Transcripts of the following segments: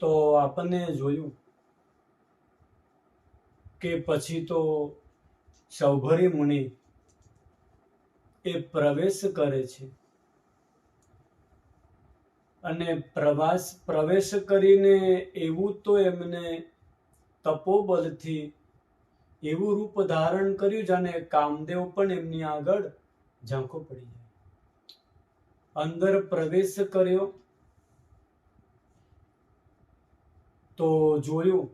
તો આપણને જોયું કે પછી તો સૌભરી મુનિ એ પ્રવેશ કરે છે. અને પ્રવાસ, પ્રવેશ કરીને એવું તો એમને તપોબલથી એવું રૂપ ધારણ કર્યું જાણે કામદેવ પણ એમની આગળ ઝાંખો પડી જાય. અંદર પ્રવેશ કર્યો. તો જોયું?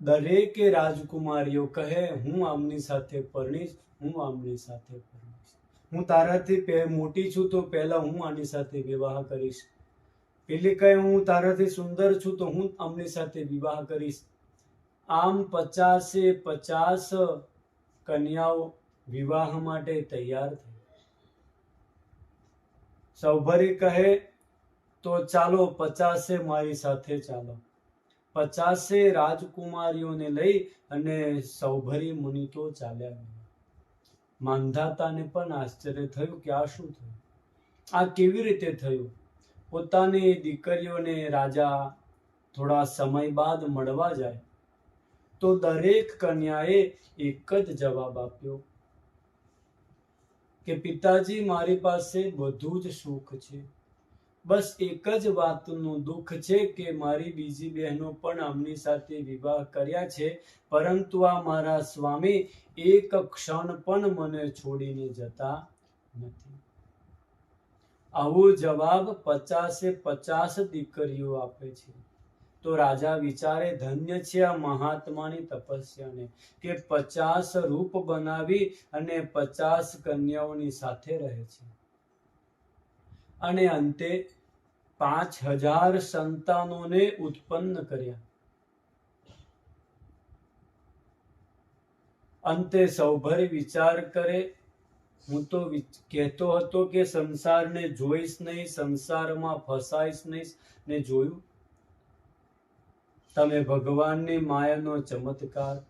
દરેકે રાજકુમારીઓ કહે, હું આમની સાથે પરણીશ, હું આમની સાથે પરણીશ. હું તારાથી મોટી છું તો પહેલાં હું આની સાથે વિવાહ કરીશ. પેલી કહે, હું તારાથી સુંદર છું તો હું આમની સાથે વિવાહ કરીશ. આમ પચાસે પચાસ કન્યાઓ વિવાહ માટે તૈયાર થઈ. સૌભરી કહે તો ચાલો પચાસે મારી સાથે ચાલો. પચાસે રાજકુમારીઓને લઈ અને સૌભરી મુનિ તો ચાલ્યા માંધાતાને પણ આશ્ચર્ય થયું કે આ શું થયું? આ કેવી રીતે થયું? પોતાની દીકરીઓને રાજા થોડા સમય બાદ મળવા જાય. તો દરેક કન્યાએ એક જ જવાબ આપ્યો કે, પિતાજી, મારી પાસે બધું જ સુખ છે. બસ એક જ વાતનું દુઃખ છે કે મારી બીજી બહેનો પણ આમની સાથે વિવાહ કર્યા છે, પરંતુ આ મારા સ્વામી એક ક્ષણ પણ મને છોડીને જતા નથી. આવો જવાબ પચાસે પચાસ દીકરીઓ આપે છે. તો રાજા વિચારે, ધન્ય છે આ મહાત્માની તપસ્યાને કે પચાસ રૂપ બનાવી અને પચાસ કન્યાઓની સાથે રહે છે. અને અંતે પાંચ હજાર સંતાનોને ઉત્પન્ન કર્યા. અંતે સૌભર વિચાર કરે, હું તો કહેતો હતો કે સંસારને જોઈશ નહીં, સંસારમાં ફસાઈશ નહીં, ને જોયું. તમે ભગવાનની માયાનો ચમત્કાર.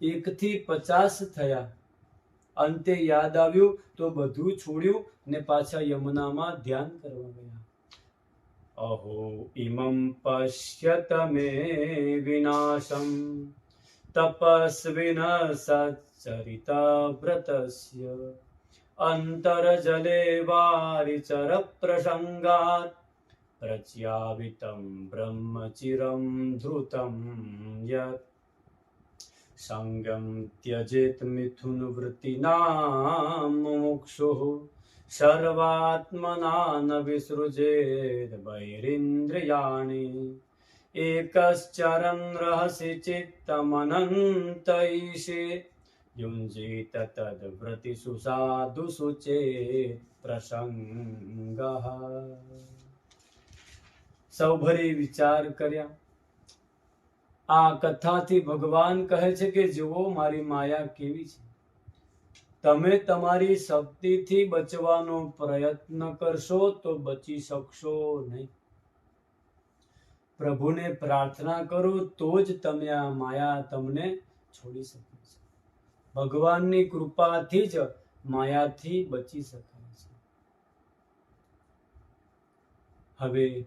એકથી પચાસ થયા. અંતે યાદ આવ્યું તો બધું છોડ્યું ને પાછા યમુનામાં ધ્યાન કરવા ગયા. અહો, ઇમમ પશ્યત મે વિનાશમ. તપસ્વિન સચરિતા વ્રતસ્ય. અંતરજલે વારિચર પ્રસંગાત પ્રચ્યાવિતમ બ્રહ્મચિરમ ધૃતમ યત. સંગમ ત્યજેત મિથુન વૃત્તિના મુક્ષુ સર્વાત્મના ન વિસૃજેદ બૈરિન્દ્રિયાણી એકશ્ચરં રહસि चित्तमनन्तैषे। युञ्जीत तद्व्रतिषु साधुषु चेत् પ્રસંગ સૌ ભરી વિચાર કર્યા આ કથાથી ભગવાન કહે છે કે, જુઓ, મારી માયા કેવી છે. તમે તમારી શક્તિથી બચવાનો પ્રયત્ન કરશો તો બચી શકશો નહીં. પ્રભુને પ્રાર્થના કરો, તો જ તમે આ માયા તમને છોડી શકો છો. ભગવાનની કૃપાથી જ માયાથી બચી શકાય છે. હવે,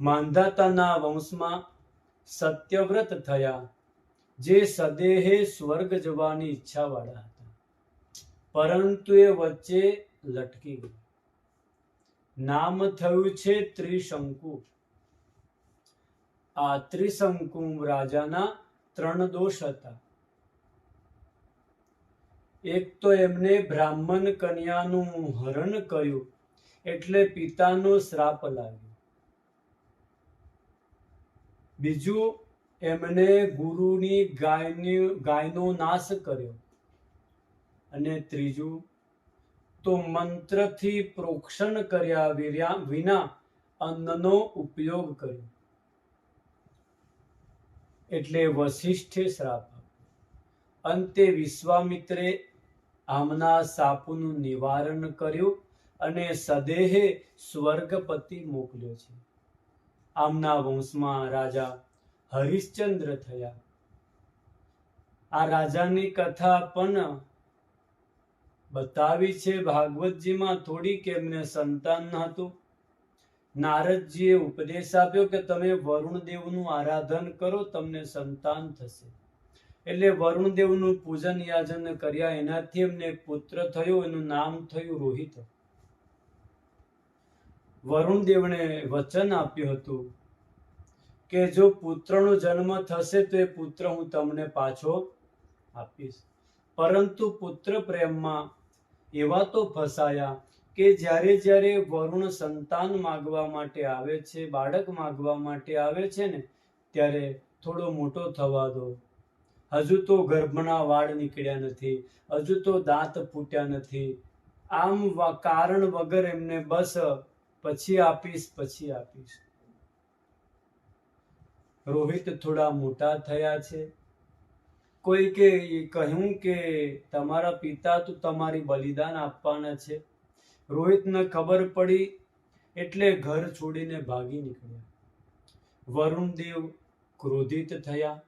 માંધાતાના વંશમાં સત્યવ્રત થયા, જે સદેહે સ્વર્ગ જવાની ઈચ્છાવાળા હતા. પરંતુ એ વચ્ચે લટકી ગયા નામ થયું છે ત્રિશંકુ. આ ત્રિશંકુ રાજાના ત્રણ દોષ હતા. એક તો એમને બ્રાહ્મણ કન્યાનું હરણ કર્યું, એટલે પિતાનો શ્રાપ લાગ્યો. બીજું એમણે ગુરુની ગાયની, ગાયનો નાશ કર્યો. અને ત્રીજું, તો મંત્રથી પ્રોક્ષણ કર્યા વિના અન્નનો ઉપયોગ કર્યો. એટલે વશિષ્ઠે શ્રાપ. અંતે વિશ્વામિત્રે આમના સાપનું નિવારણ કર્યું અને સદેહે સ્વર્ગપતિ મોકલ્યો છે. આમના વંશમાં રાજા હરિશ્ચંદ્ર થયા. આ રાજાની કથા પણ બતાવી છે ભાગવતજીમાં થોડી કે એમને સંતાન હતું નારદજીએ ઉપદેશ આપ્યો કે તમે વરુણ દેવનું આરાધન કરો, તમને સંતાન થશે. એટલે વરુણ દેવનું પૂજન યાજન કર્યા, એનાથી એમને પુત્ર થયો, એનું નામ થયું રોહિત. વરુણ વચન આપ્યું હતું કે જો પુત્રનો જન્મ થશે તો એ પુત્ર હું તમને પાછો આપીશ. પરંતુ પુત્ર પ્રેમમાં એવા તો ફસાયા કે જ્યારે જ્યારે વરુણ સંતાન માગવા માટે આવે છે, બાળક માગવા માટે આવે છે ને, ત્યારે થોડો મોટો થવા દો. હજુ તો ગર્ભના વાળ નીકળ્યા નથી, હજુ તો દાંત ફૂટ્યા નથી. આમ કારણ વગર એમને બસ પછી આપીશ પછી આપીશ. રોહિત થોડા મોટા થયા છે. કોઈ કે કહ્યું કે તમારા પિતા તો તમારી બલિદાન આપવાના છે. રોહિતને ખબર પડી એટલે ઘર છોડીને ભાગી નીકળ્યા. વરુણદેવ ક્રોધિત થયા.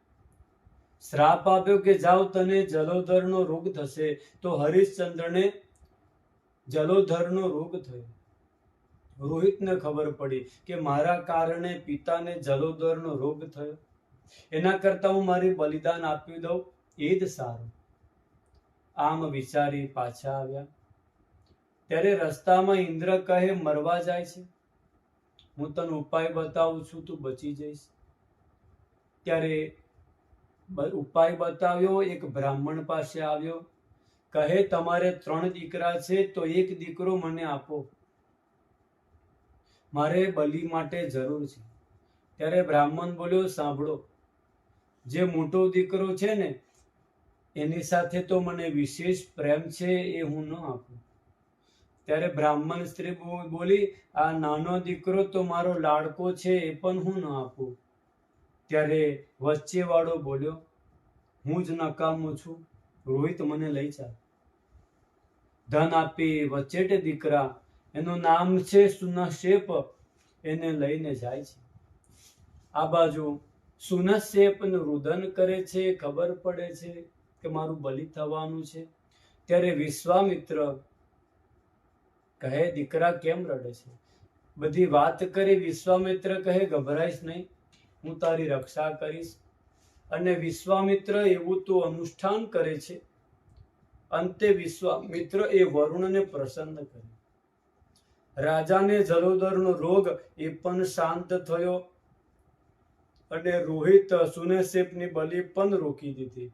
શ્રાપ આપ્યો કે જાઓ, તને જલોધરનો રોગ થશે. તો હરિશ્ચંદ્રને જલોધરનો રોગ થયો. રોહિતને ખબર પડી કે મારા કારણે પિતાને જલોદરનો રોગ થયો. એના કરતાં હું મારી બલિદાન આપી દઉં. એ જ સારું. આમ વિચારી પાછા આવ્યા. ત્યારે રસ્તામાં ઇન્દ્ર કહે, મરવા જાય છે. હું તને ઉપાય બતાવું છું, તું બચી જઈશ. ત્યારે ઉપાય બતાવ્યો, એક બ્રાહ્મણ પાસે આવ્યો. કહે, તમારે ત્રણ દીકરા છે, તો એક દીકરો મને આપો. મારે બલિ માટે જરૂર છે. ત્યારે બ્રાહ્મણ બોલ્યો, સાંભળો, જે મોટો દીકરો છે ને, એની સાથે તો મને વિશેષ પ્રેમ છે એ હું ન આપું. ત્યારે બ્રાહ્મણ સ્ત્રી બોલી, આ નાનો દીકરો તો મારો લાડકો છે એ પણ હું ન આપું. ત્યારે વચ્ચે વાળો બોલ્યો, હું જ નકામો છું, રોહિત મને લઈ ચાલ ધન આપી વચ્ચેટે દીકરા એનું નામ છે સુનશેપ એને લઈને જાય છે. આ બાજુ સુનશેપનું રુદન કરે છે, ખબર પડે છે કે મારું બલિ થવાનું છે. ત્યારે વિશ્વામિત્ર કહે, દીકરા, કેમ રડે છે? બધી વાત કરી, વિશ્વામિત્ર કહે, ગભરાઈશ નહીં, હું તારી રક્ષા કરીશ. અને વિશ્વામિત્ર એવું તો અનુષ્ઠાન કરે છે. અંતે વિશ્વામિત્ર એ વરુણને પ્રસન્ન કરે. રાજાને જલોદરનો રોગ એ પણ શાંત થયો અને રોહિત સુનેશેપની બલિ પણ રોકી દીધી.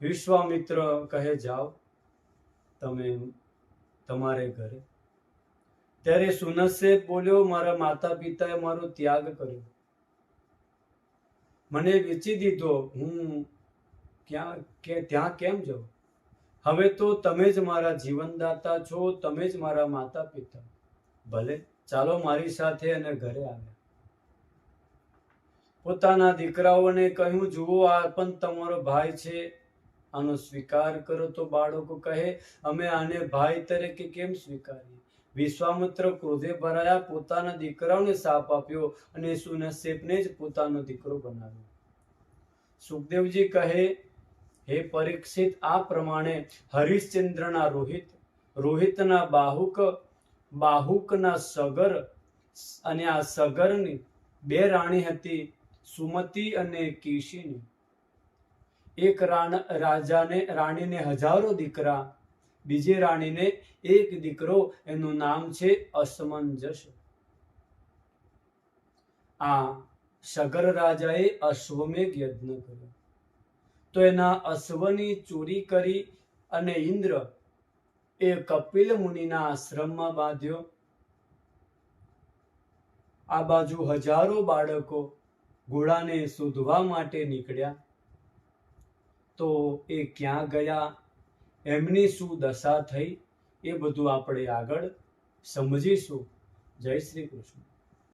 વિશ્વામિત્ર કહે, જાઓ, તમે તમારે ઘરે. ત્યારે સુનશેપ બોલ્યો, મારા માતા પિતાએ મારો ત્યાગ કર્યો. મને વેચી દીધો. હું ક્યાં કે, ત્યાં કેમ જાઉં? હવે તો તમે જ મારા જીવનદાતા છો, તમે જ મારા માતા પિતા ભલે, ચાલો મારી સાથે અને ઘરે આવ્યા પોતાના દીકરાઓને કહ્યું, જુઓ, આ પણ તમારો ભાઈ છે. આનો સ્વીકાર કરો તો બાળકો કહે, અમે આને ભાઈ તરીકે કેમ સ્વીકારીએ? વિશ્વામિત્ર ક્રોધે ભરાયા, પોતાના દીકરાઓને સાપ આપ્યો અને સુનશેપને જ પોતાનો દીકરો બનાવ્યો. સુખદેવજી કહે હે પરીક્ષિત, આ પ્રમાણે હરિશ્ચંદ્રના રોહિત, રોહિતના બાહુક, બાહુકના સગર અને આ સગરની બે રાણી હતી, સુમતી અને કેશીની. એક રાજાને, રાણીને હજારો દીકરા, બીજી રાણીને એક દીકરો, એનું નામ છે અસમંજસ આ સગર રાજાએ અશ્વમેઘ યજ્ઞ કર્યો. તો એના અશ્વની ચોરી કરી અને ઇન્દ્ર એ કપિલ મુનિના આશ્રમમાં બાંધ્યો. આ બાજુ હજારો બાળકો ઘોડાને શોધવા માટે નીકળ્યા. તો એ ક્યાં ગયા? એમની શું દશા થઈ? એ બધું આપણે આગળ સમજીશું. જય શ્રી કૃષ્ણ.